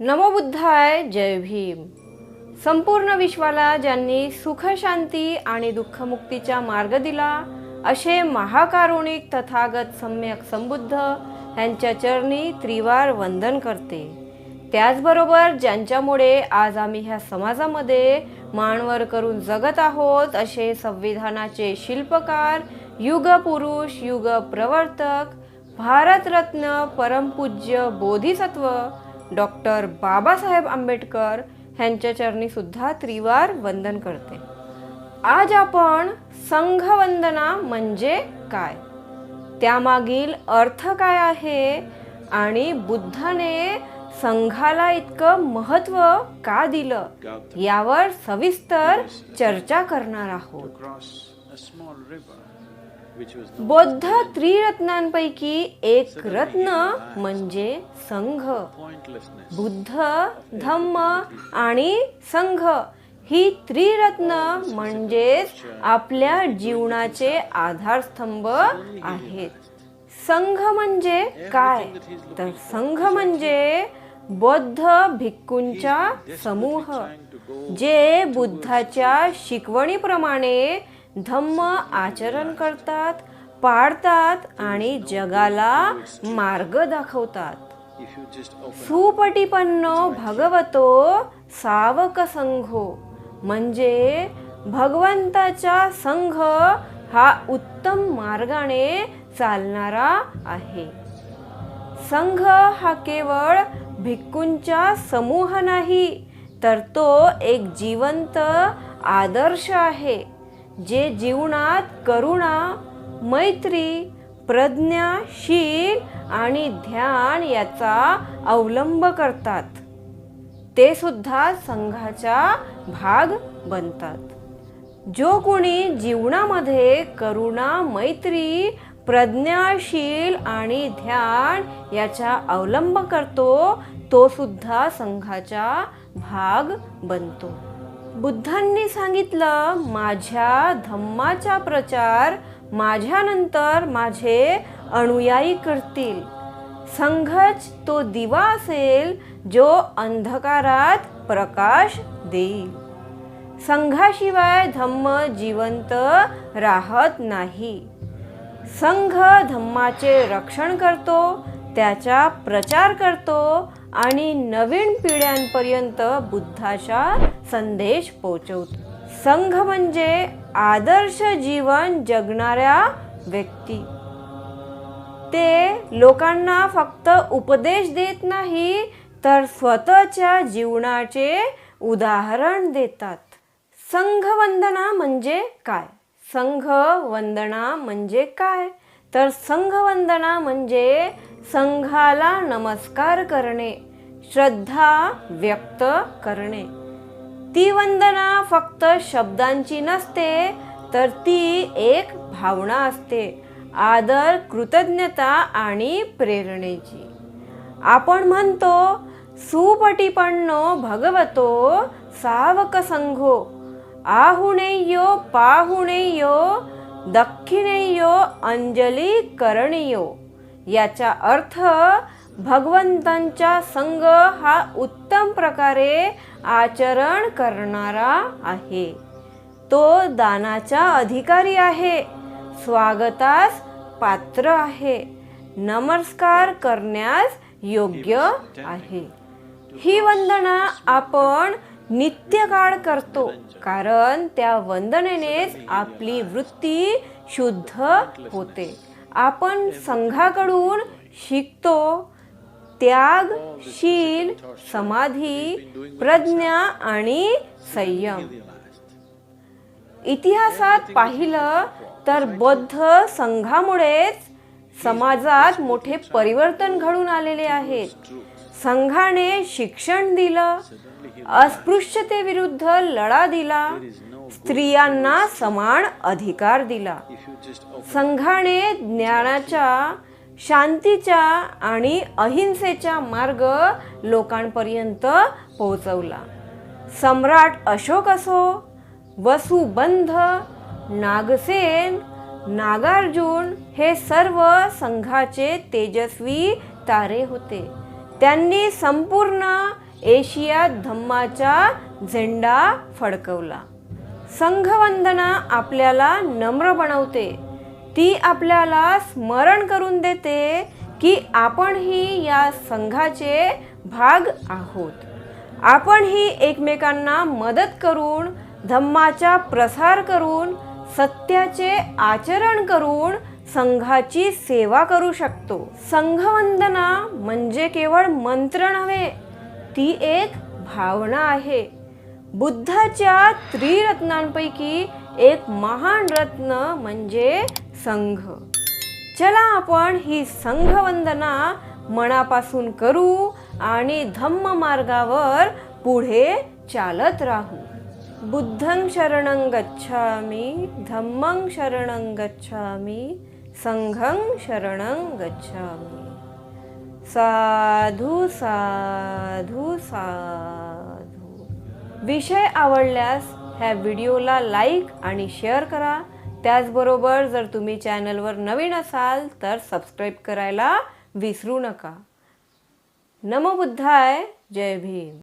नमोबुद्धाय जय भीम. संपूर्ण विश्वाला ज्यांनी सुखशांती आणि दुःखमुक्तीचा मार्ग दिला असे महाकारुणिक तथागत सम्यक संबुद्ध यांच्या चरणी त्रिवार वंदन करते. त्याचबरोबर ज्यांच्यामुळे आज आम्ही ह्या समाजामध्ये मानवर करून जगत आहोत असे संविधानाचे शिल्पकार युगपुरुष युग प्रवर्तक भारतरत्न परमपूज्य बोधिसत्व डॉक्टर बाबासाहेब आंबेडकर ह्यांच्या चरणी सुद्धा त्रिवार वंदन करते. आज आपण संघवंदना म्हणजे काय? त्यामागील अर्थ काय आहे? आणि बुद्धाने संघाला इतकं महत्त्व का दिलं? यावर सविस्तर चर्चा करणार आहोत. बौद्ध त्रिरत्नांपैकी एक रत्न म्हणजे संघ. बुद्ध धम्म आणि संघ ही त्रिरत्न म्हणजेच आपल्या जीवनाचे आधारस्तंभ आहेत. संघ म्हणजे काय? तर संघ म्हणजे बौद्ध भिक्खूंचा समूह जे बुद्धाच्या शिकवणीप्रमाणे धम्म आचरण करतात पाळतात आणि जगाला मार्ग दाखवतात. सुपटीपन्न भगवतो सावक संघो म्हणजे भगवंताचा संघ हा उत्तम मार्गाने चालणारा आहे. संघ हा केवळ भिक्खूंचा समूह नाही तर तो एक जिवंत आदर्श आहे. जे जीवनात करुणा मैत्री प्रज्ञा शील आणि ध्यान याचा अवलंब करतात ते सुद्धा संघाचा भाग बनतात. जो कोणी जीवनामध्ये करुणा मैत्री प्रज्ञाशील आणि ध्यान याचा अवलंब करतो तो सुद्धा संघाचा भाग बनतो. बुद्धांनी सांगितलं माझ्या धम्माचा प्रचार माझ्यानंतर माझे अनुयायी करतील. संघच तो दिवा असेल जो अंधकारात प्रकाश देईल. संघाशिवाय धम्म जिवंत राहत नाही. संघ धम्माचे रक्षण करतो त्याचा प्रचार करतो आणि नवीन पिढ्यांपर्यंत बुद्धाचा संदेश पोचवतो संघ म्हणजे आदर्श जीवन जगणाऱ्या व्यक्ती. ते लोकांना फक्त उपदेश देत नाही तर स्वतःच्या जीवनाचे उदाहरण देतात. संघवंदना म्हणजे काय? संघ वंदना म्हणजे काय? तर संघवंदना म्हणजे संघाला नमस्कार करणे श्रद्धा व्यक्त करणे. ती वंदना फक्त शब्दांची नसते तर ती एक भावना असते आदर कृतज्ञता आणि प्रेरणेची. आपण म्हणतो सुपटीपण्णो भगवतो सावक संघो आहुणेयो पाहुणेयो दक्षिणेयो अंजली करणीयो. याचा अर्थ भगवंतांचा संघ हा उत्तम प्रकारे आचरण करणारा आहे. तो दानाचा अधिकारी आहे. स्वागतास पात्र आहे. नमस्कार करण्यास योग्य आहे. ही वंदना आपण नित्यकाळ करतो कारण त्या वंदनेनेच आपली वृत्ती शुद्ध होते. आपण संघाकडून शिकतो. त्याग शील समाधी प्रज्ञा आणि संयम. इतिहासात पाहिलं तर बौद्ध संघामुळेच समाजात मोठे परिवर्तन घडून आलेले आहेत संघाने शिक्षण दिलं अस्पृश्यतेविरुद्ध लढा दिला स्त्रियांना समान अधिकार दिला. संघाने ज्ञानाच्या शांतीच्या आणि अहिंसेचा मार्ग लोकांपर्यंत पोहोचवला. सम्राट अशोक असो वसुबंध नागसेन नागार्जुन हे सर्व संघाचे तेजस्वी तारे होते. त्यांनी संपूर्ण एशियात धम्माचा झेंडा फडकवला. संघवंदना आपल्याला नम्र बनवते. ती आपल्याला स्मरण करून देते की आपणही या संघाचे भाग आहोत. आपणही एकमेकांना मदत करून धम्माचा प्रसार करून सत्याचे आचरण करून संघाची सेवा करू शकतो. संघवंदना म्हणजे केवळ मंत्र नव्हे ती एक भावना आहे. बुद्धाच्या त्रिरत्नांपैकी एक महान रत्न म्हणजे संघ. चला आपण ही संघवंदना मनापासून करू आणि धम्म मार्गावर पुढे चालत राहू. बुद्धं शरणं गच्छामि धम्मं शरणं गच्छामि संघं शरणं गच्छामि. साधू साधू साधू विषय आवडल्यास ह्या व्हिडिओला लाईक आणि शेअर करा. त्याचबरोबर जर तुम्ही चॅनलवर नवीन असाल तर सबस्क्राईब करायला विसरू नका. नमो बुद्धाय. जय भीम.